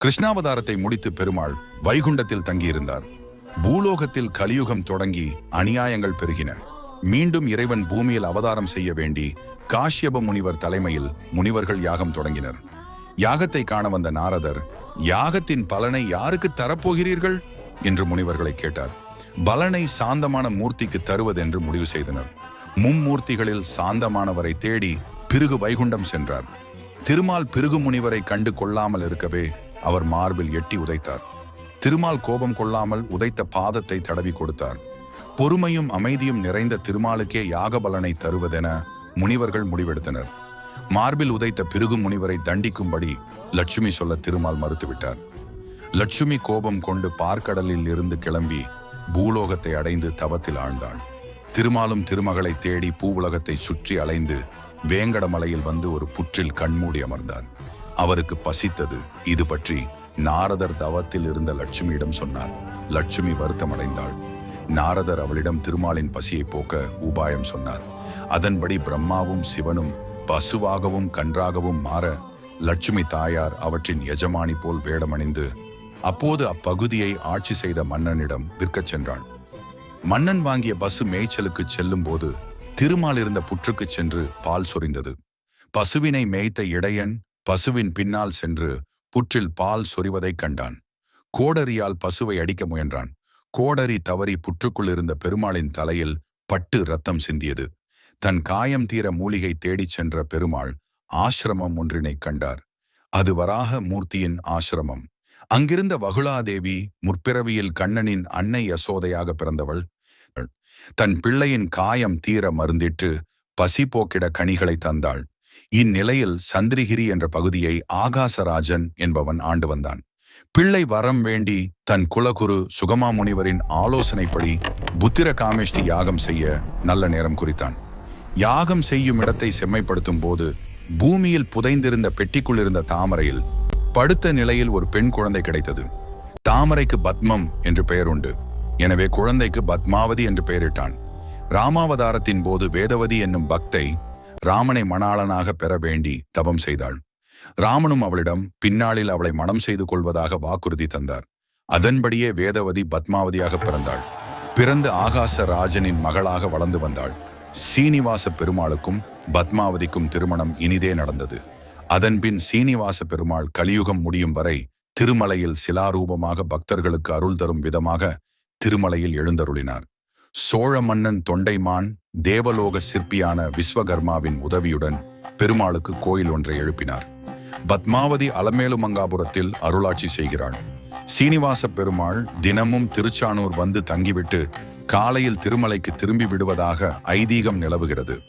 கிருஷ்ணாவதாரத்தை முடித்து பெருமாள் வைகுண்டத்தில் தங்கியிருந்தார். பூலோகத்தில் கலியுகம் தொடங்கி அநியாயங்கள் பெருகின. மீண்டும் இறைவன் பூமியில் அவதாரம் செய்ய வேண்டி காஷ்யப முனிவர் தலைமையில் முனிவர்கள் யாகம் தொடங்கினர். யாகத்தை காண வந்த நாரதர் யாகத்தின் பலனை யாருக்கு தரப்போகிறீர்கள்? என்று முனிவர்களை கேட்டார். பலனை சாந்தமான மூர்த்திக்கு தருவதென்று முடிவு செய்தனர். மும்மூர்த்திகளில் சாந்தமானவரை தேடி பிருகு வைகுண்டம் சென்றார். திருமால் பிருகு முனிவரை கண்டு கொள்ளாமல் இருக்கவே அவர் மார்பில் எட்டி உதைத்தார். திருமால் கோபம் கொள்ளாமல் உதைத்த பாதத்தை தடவி கொடுத்தார். பொறுமையும் அமைதியும் நிறைந்த திருமாலுக்கே யாக பலனை தருவதென முனிவர்கள் முடிவெடுத்தனர். மார்பில் உதைத்த பிருகு முனிவரை தண்டிக்கும்படி லட்சுமி சொல்ல திருமால் மறுத்துவிட்டார். லட்சுமி கோபம் கொண்டு பார்க்கடலில் இருந்து கிளம்பி பூலோகத்தை அடைந்து தவத்தில் ஆழ்ந்தாள். திருமாலும் திருமகளை தேடி பூவுலகத்தை சுற்றி அலைந்து வேங்கடமலையில் வந்து ஒரு புற்றில் கண்மூடி அமர்ந்தார். அவருக்கு பசித்தது. இது பற்றி நாரதர் தவத்தில் இருந்த லட்சுமியிடம் சொன்னார். லட்சுமி வருத்தமடைந்தாள். நாரதர் அவளிடம் திருமாலின் பசியை போக்க உபாயம் சொன்னார். அதன்படி பிரம்மாவும் சிவனும் பசுவாகவும் கன்றாகவும் மாற லட்சுமி தாயார் அவற்றின் எஜமானி போல் வேடமணிந்து அப்போது அப்பகுதியை ஆட்சி செய்த மன்னனிடம் விற்கச் சென்றாள். மன்னன் வாங்கிய பசு மேய்ச்சலுக்கு செல்லும் போது திருமால் இருந்த புற்றுக்குச் சென்று பால் சொரிந்தது. பசுவினை மேய்த்த இடையன் பசுவின் பின்னால் சென்று புற்றில் பால் சொரிவதைக் கண்டான். கோடரியால் பசுவை அடிக்க முயன்றான். கோடரி தவறி புற்றுக்குள் இருந்த பெருமாளின் தலையில் பட்டு ரத்தம் சிந்தியது. தன் காயம் தீர மூலிகை தேடிச் சென்ற பெருமாள் ஆசிரமம் ஒன்றினைக் கண்டார். அது வராக மூர்த்தியின் ஆசிரமம். அங்கிருந்த வகுலாதேவி முற்பிறவியில் கண்ணனின் அன்னை யசோதையாக பிறந்தவள். தன் பிள்ளையின் காயம் தீர மருந்திட்டு பசி போக்கிட கனிகளை தந்தாள். இந்நிலையில் சந்திரிகிரி என்ற பகுதியை ஆகாசராஜன் என்பவன் ஆண்டு வந்தான். பிள்ளை வரம் வேண்டி தன் குலகுரு சுகமா முனிவரின் ஆலோசனைப்படி புத்திர காமேஷ்டி யாகம் செய்ய நல்ல நேரம் குறித்தான். யாகம் செய்யும் இடத்தை செம்மைப்படுத்தும் போது பூமியில் புதைந்திருந்த பெட்டிக்குள் இருந்த தாமரையில் படுத்த நிலையில் ஒரு பெண் குழந்தை கிடைத்தது. தாமரைக்கு பத்மம் என்று பெயர் உண்டு. எனவே குழந்தைக்கு பத்மாவதி என்று பெயரிட்டான். ராமாவதாரத்தின் போது வேதவதி என்னும் பக்தை ராமனை மணாளனாக பெற வேண்டி தவம் செய்தாள். ராமனும் அவளிடம் பின்னாளில் அவளை மணம் செய்து கொள்வதாக வாக்குறுதி தந்தார். அதன்படியே வேதவதி பத்மாவதியாக பிறந்தாள். பிறந்து ஆகாச ராஜனின் மகளாக வளர்ந்து வந்தாள். சீனிவாச பெருமாளுக்கும் பத்மாவதிக்கும் திருமணம் இனிதே நடந்தது. அதன்பின் சீனிவாச பெருமாள் கலியுகம் முடியும் வரை திருமலையில் சிலாரூபமாக பக்தர்களுக்கு அருள் தரும் விதமாக திருமலையில் எழுந்தருளினார். சோழ மன்னன் தொண்டைமான் தேவலோக சிற்பியான விஸ்வகர்மாவின் உதவியுடன் பெருமாளுக்கு கோயில் ஒன்றை எழுப்பினார். பத்மாவதி அலமேலுமங்காபுரத்தில் அருளாட்சி செய்கிறாள். சீனிவாச பெருமாள் தினமும் திருச்சானூர் வந்து தங்கிவிட்டு காலையில் திருமலைக்கு திரும்பி விடுவதாக ஐதீகம் நிலவுகிறது.